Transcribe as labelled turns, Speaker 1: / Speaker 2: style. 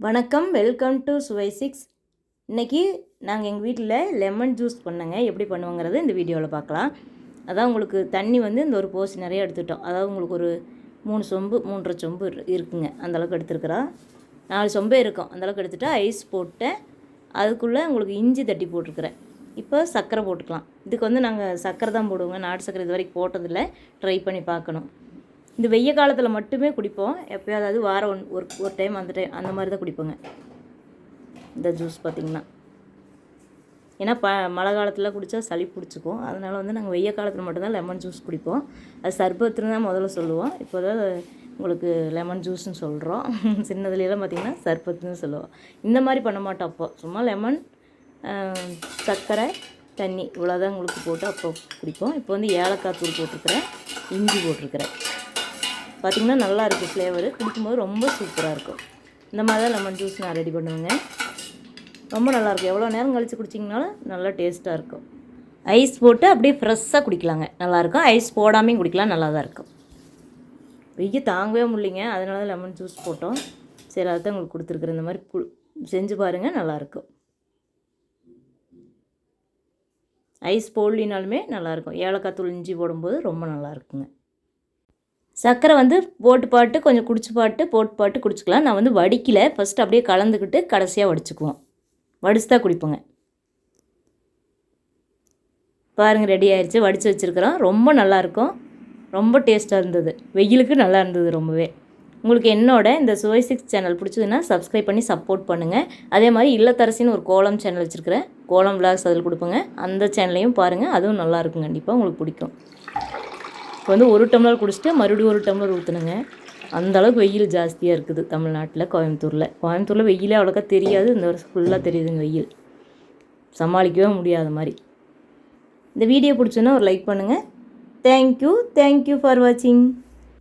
Speaker 1: வணக்கம் welcome to சுவை six இன்றைக்கி நாங்கள் எங்கள் வீட்டில் லெமன் ஜூஸ் பண்ணங்க. எப்படி பண்ணுவோங்கிறது இந்த வீடியோவில் பார்க்கலாம். அதான் உங்களுக்கு தண்ணி வந்து இந்த ஒரு போசி நிறைய எடுத்துட்டோம். அதாவது உங்களுக்கு ஒரு மூணு சொம்பு மூன்றரை சொம்பு இரு- இருக்குங்க அந்தளவுக்கு எடுத்துருக்குறோம் நாலு சொம்பே இருக்கும். அந்தளவுக்கு எடுத்துகிட்டு ஐஸ் போட்டேன். அதுக்குள்ளே உங்களுக்கு இஞ்சி தட்டி போட்டிருக்கிறேன். இப்போ சர்க்கரை போட்டுக்கலாம். இதுக்கு வந்து நாங்கள் சர்க்கரை தான் போடுவோங்க. நாட்டு சர்க்கரை இது வரைக்கும் போட்டதில்லை. ட்ரை பண்ணி பார்க்கணும். இந்த வெய்ய காலத்தில் மட்டுமே குடிப்போம். எப்போயாவது அதாவது வாரம் ஒன் ஒரு ஒரு டைம் அந்த டைம் அந்த மாதிரி தான் குடிப்போங்க. இந்த ஜூஸ் பார்த்திங்கன்னா ஏன்னா ப மழை காலத்தில் குடித்தா சளி பிடிச்சிக்கும். அதனால் வந்து நாங்கள் வெய்ய காலத்தில் மட்டும்தான் லெமன் ஜூஸ் குடிப்போம். அது சர்பத்துன்னு தான் முதல்ல சொல்லுவோம். இப்போ தான் உங்களுக்கு லெமன் ஜூஸ்னு சொல்கிறோம் சின்னதுலேலாம் பார்த்திங்கன்னா சர்பத்துன்னு சொல்லுவோம். இந்த மாதிரி பண்ண மாட்டோம் அப்போ. சும்மா லெமன் சர்க்கரை தண்ணி இவ்வளோதான் உங்களுக்கு போட்டு அப்போ குடிப்போம். இப்போ வந்து ஏலக்காய் தூள் போட்டிருக்கிறேன். இஞ்சி போட்டிருக்கிறேன். பார்த்திங்கன்னா நல்லா இருக்குது ஃப்ளேவரு குடிக்கும்போது ரொம்ப சூப்பராக இருக்கும். இந்த மாதிரி தான் லெமன் ஜூஸ் நான் ரெடி பண்ணுவேங்க. ரொம்ப நல்லாயிருக்கும் எவ்வளோ நேரம் கழித்து குடிச்சிங்கனாலும் நல்லா டேஸ்ட்டாக இருக்கும். ஐஸ் போட்டு அப்படியே ஃப்ரெஷ்ஷாக குடிக்கலாங்க. நல்லாயிருக்கும். ஐஸ் போடாமையும் குடிக்கலாம். நல்லா தான் இருக்கும். வெய்ய தாங்கவே முடியலைங்க. அதனால தான் லெமன் ஜூஸ் போட்டோம். சரி அதுதான் உங்களுக்கு கொடுத்துருக்குறேன். இந்த மாதிரி கு செஞ்சு பாருங்கள் நல்லாயிருக்கும். ஐஸ் போடலினாலுமே நல்லாயிருக்கும். ஏலக்காய் தூள் இஞ்சி போடும்போது ரொம்ப நல்லாயிருக்குங்க. சர்க்கரை வந்து போட்டு பாட்டு கொஞ்சம் குடிச்சு பாட்டு போட்டு பாட்டு குடிச்சிக்கலாம். நான் வந்து வடிக்கல. ஃபஸ்ட்டு அப்படியே கலந்துக்கிட்டு கடைசியாக வடிச்சுக்குவோம். வடிச்சு தான் குடிப்போங்க. பாருங்கள் ரெடி ஆயிடுச்சு வடித்து வச்சுருக்குறோம். ரொம்ப நல்லாயிருக்கும். ரொம்ப டேஸ்ட்டாக இருந்தது. வெயிலுக்கு நல்லா இருந்தது ரொம்பவே. உங்களுக்கு என்னோட இந்த சுவை சிக்ஸ் சேனல் பிடிச்சதுன்னா சப்ஸ்கிரைப் பண்ணி சப்போர்ட் பண்ணுங்கள் அதே மாதிரி இல்லத்தரசின்னு ஒரு கோலம் சேனல் வச்சுருக்கிறேன். கோலம் விளாக்ஸ் அதில் கொடுப்பேங்க. அந்த சேனலையும் பாருங்கள் அதுவும் நல்லாயிருக்கும் கண்டிப்பாக உங்களுக்கு பிடிக்கும். இப்போ வந்து ஒரு டம்ளர் குடிச்சிட்டு மறுபடியும் ஒரு டம்ளர் ஊற்றுனுங்க அந்தளவுக்கு வெயில் ஜாஸ்தியாக இருக்குது தமிழ்நாட்டில் கோயம்புத்தூரில். கோயம்புத்தூரில் வெயிலே அவ்வளோக்கா தெரியாது. இந்த வருஷம் ஃபுல்லாக தெரியுதுங்க வெயில். சமாளிக்கவே முடியாத மாதிரி. இந்த வீடியோ பிடிச்சுன்னா ஒரு லைக் பண்ணுங்கள் தேங்க்யூ தேங்க்யூ ஃபார் வாட்சிங்